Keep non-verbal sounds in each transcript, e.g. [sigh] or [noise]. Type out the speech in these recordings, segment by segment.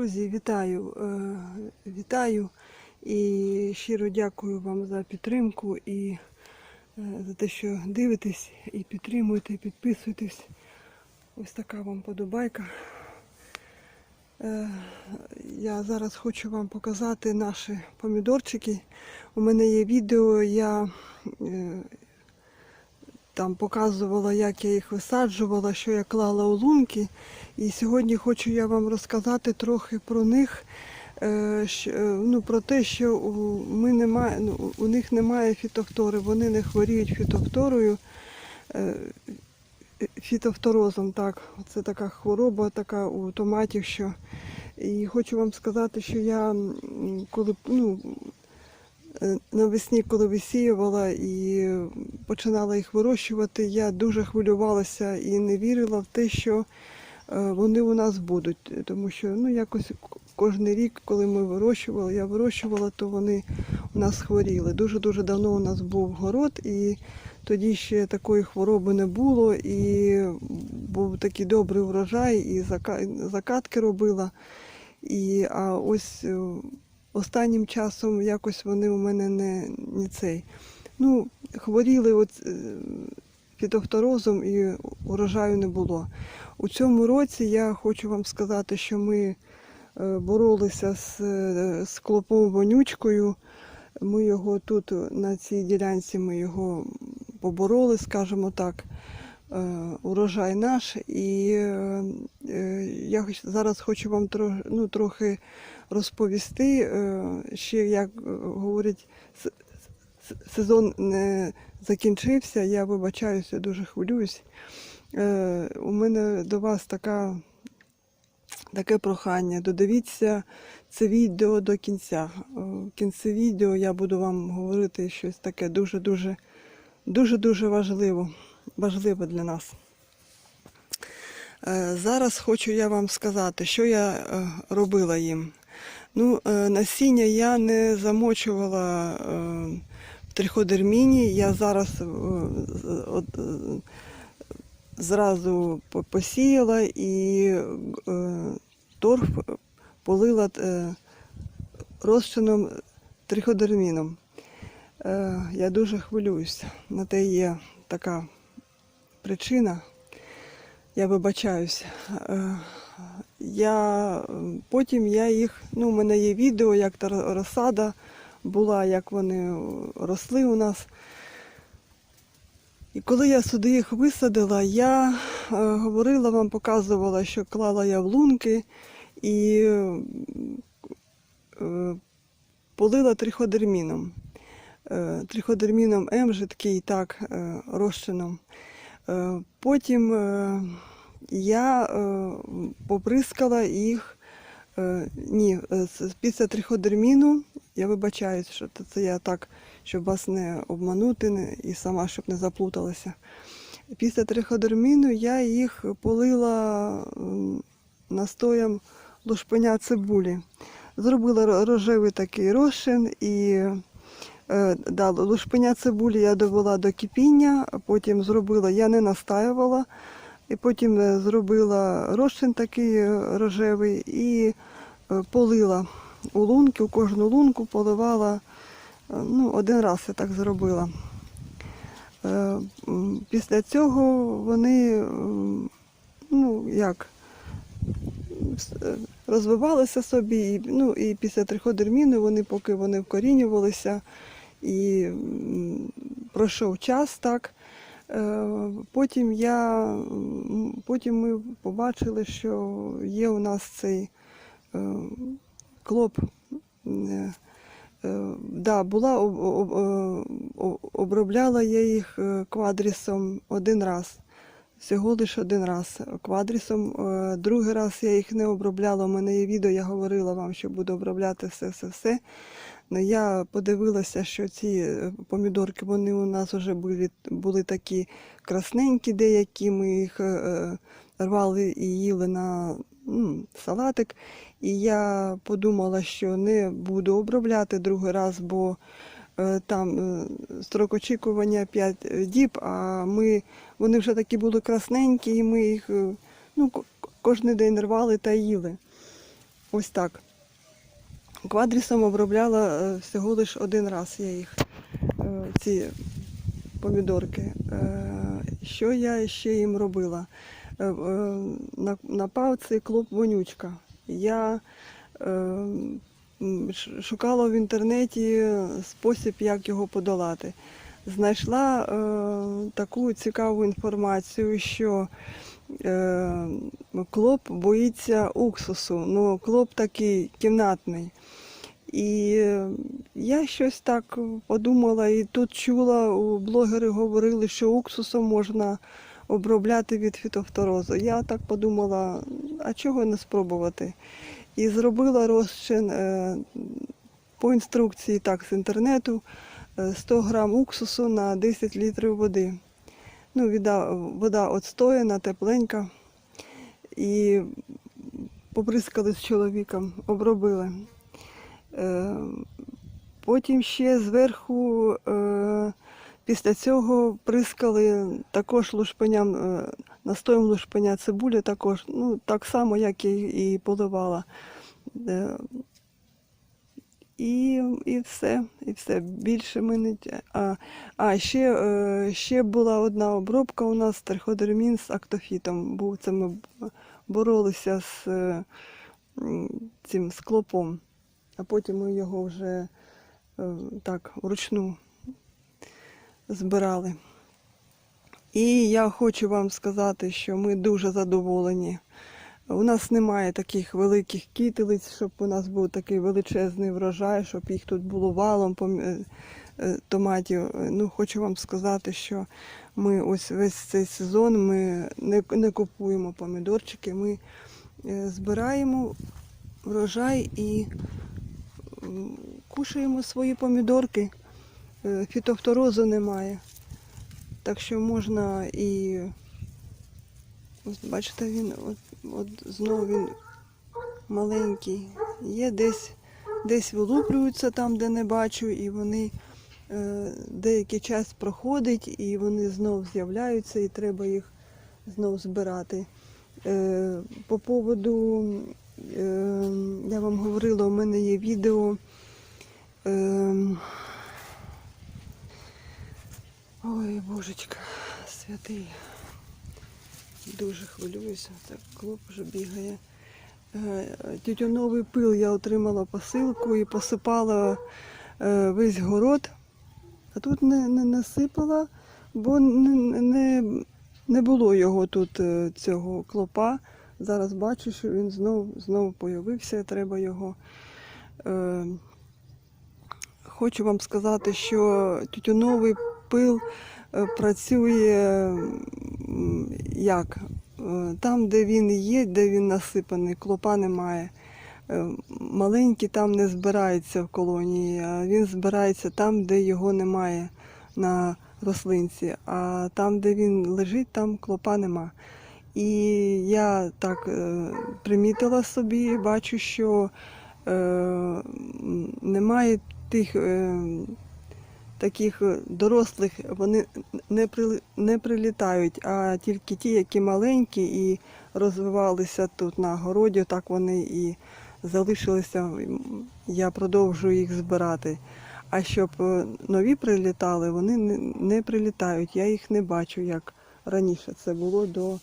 Друзі, вітаю! Е, Вітаю і щиро дякую вам за підтримку і е, за те, що дивитесь і підтримуєте, і підписуєтесь. Ось така вам подобайка. Е, Я зараз хочу вам показати наші помідорчики. У мене є відео, я там показувала, як я їх висаджувала, що я клала у лунки. І сьогодні хочу я вам розказати трохи про них, е, е, ну, про те, що у, ми немає, ну, у них немає фітофтори, вони не хворіють фітофторою. е, Фітофторозом, так, це така хвороба, така у томатів, що і хочу вам сказати, що я коли ну, Навесні, коли висіювала і починала їх вирощувати, я дуже хвилювалася і не вірила в те, що е, вони у нас будуть. Тому що ну, якось кожен рік, коли ми вирощували, я вирощувала, то вони у нас хворіли. Дуже-дуже давно у нас був город, і тоді ще такої хвороби не було, і був такий добрий урожай, і закатки робила. І, а ось е, останнім часом якось вони у мене не, не цей. Ну, хворіли от, е, фітофторозом і урожаю не було. У цьому році я хочу вам сказати, що ми е, боролися з, е, з клопом вонючкою. Ми його тут на цій ділянці ми його побороли, скажімо так. Е, Урожай наш, і е, я зараз хочу вам ну, трохи розповісти, е, ще як говорять, сезон не закінчився. Я вибачаюся, дуже хвилююсь. У мене до вас така, таке прохання. Додивіться це відео до кінця. В кінці відео я буду вам говорити щось таке дуже-дуже дуже-дуже важливо, важливо для нас. Е, Зараз хочу я вам сказати, що я е, робила їм. Ну, е, насіння я не замочувала в триходерміні. Я зараз зразу посіяла і торф полила розчином триходерміном. Я дуже хвилююсь. На те є така причина. Я вибачаюсь. Е, Я, потім я їх, ну, у мене є відео, як та розсада була, як вони росли у нас. І коли я сюди їх висадила, я е, говорила вам, показувала, що клала я в лунки і е, полила триходерміном. Триходерміном М жидкий, так, розчином. Е, Потім е, я е, поприскала їх. Ні, після триходерміну, я вибачаюсь, що це- я так, щоб вас не обманути і сама, щоб не заплуталася. Після триходерміну я їх полила настоєм лушпеня цибулі. Зробила рожевий такий розчин і Е, Да, лушпеня цибулі я довела до кипіння, потім зробила, я не настаювала, і потім е, зробила розчин такий е, рожевий і полила у лунки, у кожну лунку поливала. Ну, один раз я так зробила. Після цього вони, ну, як, розвивалися собі, ну, і після триходерміну вони, поки вони вкорінювалися, і пройшов час так. Е, Потім я потім ми побачили, що є у нас цей е, клоп. Е, Да, була обробляла я їх квадрісом один раз. Всього лише один раз квадрісом. Другий раз я їх не обробляла. У мене є відео, я говорила вам, що буду обробляти все-все-все. Ну, я подивилася, що ці е, помідорки вони у нас вже були, були такі красненькі, деякі. Ми їх е, е, рвали і їли на м, салатик. І я подумала, що не буду обробляти другий раз, бо там строк очікування 5 діб, а ми, вони вже такі були красненькі, і ми їх ну, кожен день рвали та їли. ось так. Квадрісом обробляла е, всього лише один раз я їх, е, ці помідорки. Е, Що я ще їм робила? Е, е, На, на палці клоп вонючка. Я шукала в інтернеті спосіб, як його подолати. Знайшла таку цікаву інформацію, що клоп боїться уксусу. Ну, клоп такий кімнатний. І е, я щось так подумала, і тут чула, у блогери говорили, що уксусом можна обробляти від фітофторозу. Я так подумала, а чого не спробувати? І зробила розчин е, по інструкції так, з інтернету е, 100 грам уксусу на 10 літрів води. Ну, вода, вода отстояна, тепленька. І побризкали з чоловіком, обробили. Е, Потім ще зверху е, після цього прискали також лушпиням, е, настоєм лушпиня цибулі також, ну, так само, як і, і поливала. І, і все, і все. Більше ми не. А, а ще, ще була одна обробка у нас триходермін з актофітом. Був це ми боролися з цим склопом, а потім ми його вже е, так вручну збирали. І я хочу вам сказати, що ми дуже задоволені. У нас немає таких великих кітилиць, щоб у нас був такий величезний врожай, щоб їх тут було валом е, е, томатів. Ну, хочу вам сказати, що ми ось весь цей сезон ми не, не купуємо помідорчики, ми збираємо врожай і кушаємо свої помідорки. Е, Фітофторозу немає. Так що можна і ось бачите, він от, от знову він маленький. Є десь, десь вилуплюються там, де не бачу, і вони е, деякий час проходить, і вони знов з'являються, і треба їх знов збирати. Е, по поводу, я вам говорила, у мене є відео. Е, ой, божечка, святий. Дуже хвилююся. Так, клоп вже бігає. Е, Тютюновий пил я отримала посилку і посипала е, весь город. А тут не, не насипала, бо не, не, не було його тут, е, цього клопа. Зараз бачу, що він знов, знов появився, треба його. Е, хочу вам сказати, що тютюновий пил е, працює як? Е, Там, де він є, де він насипаний, клопа немає. Е, Маленький там не збирається в колонії, а він збирається там, де його немає на рослинці. А там, де він лежить, там клопа нема. І я так е, примітила собі, бачу, що е, немає тих е, таких дорослих, вони не, при, не прилітають, а тільки ті, які маленькі і розвивалися тут на городі, так вони і залишилися. Я продовжую їх збирати. А щоб е, нові прилітали, вони не прилітають. Я їх не бачу, як раніше це було до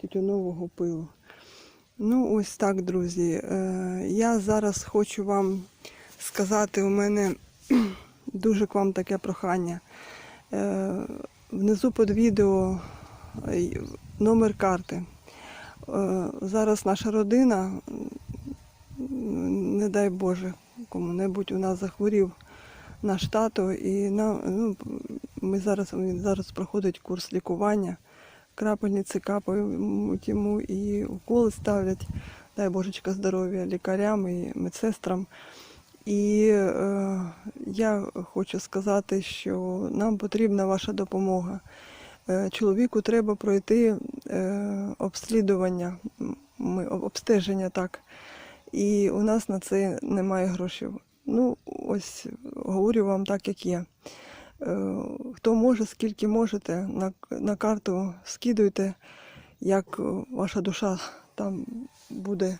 тютюнового пилу. Ну, ось так, друзі. Е, Я зараз хочу вам сказати, у мене [clears throat] дуже к вам таке прохання. Е, Внизу під відео е, номер карти. Зараз наша родина, не дай Боже, кому-небудь у нас захворів наш тато, і на, ну, ми зараз, він зараз проходить курс лікування. Крапельниці капають йому і уколи ставлять. Дай Божечка здоров'я лікарям і медсестрам. І е, я хочу сказати, що нам потрібна ваша допомога. Е, чоловіку треба пройти е, обслідування, ми, обстеження так. І у нас на це немає грошей. Ну, ось говорю вам так, як є. Е, Хто може, скільки можете, на, на карту скидуйте, як е, ваша душа там буде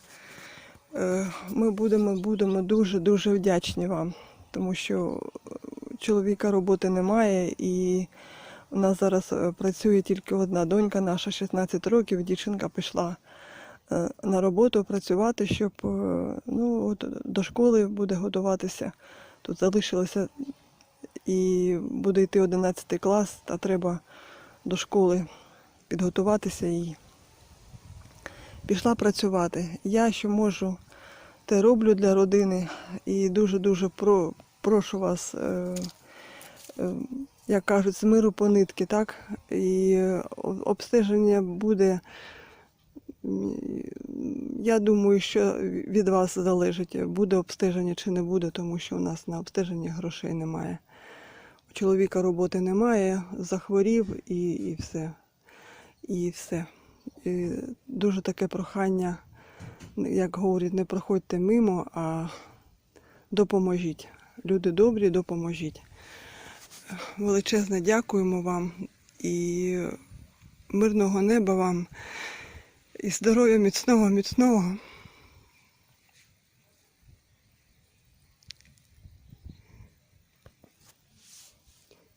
Е, Ми будемо, будемо дуже-дуже вдячні вам, тому що чоловіка роботи немає і у нас зараз працює тільки одна донька, наша 16 років. Дівчинка пішла на роботу працювати, щоб ну, от, до школи буде готуватися. Тут залишилося і буде йти 11 клас, та треба до школи підготуватися і пішла працювати. Я що можу, те роблю для родини і дуже-дуже про, прошу вас, е, е, як кажуть, з миру по нитки, так? І е, обстеження буде. Я думаю, що від вас залежить, буде обстеження чи не буде, тому що у нас на обстеження грошей немає. Чоловіка роботи немає, захворів і, і все. І все. І дуже таке прохання, як говорять, не проходьте мимо, а допоможіть. Люди добрі, допоможіть. Величезне дякуємо вам і мирного неба вам, і здоров'я міцного, міцного.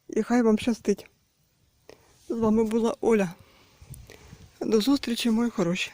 І хай вам щастить. З вами була Оля. До зустрічі, мої хороші.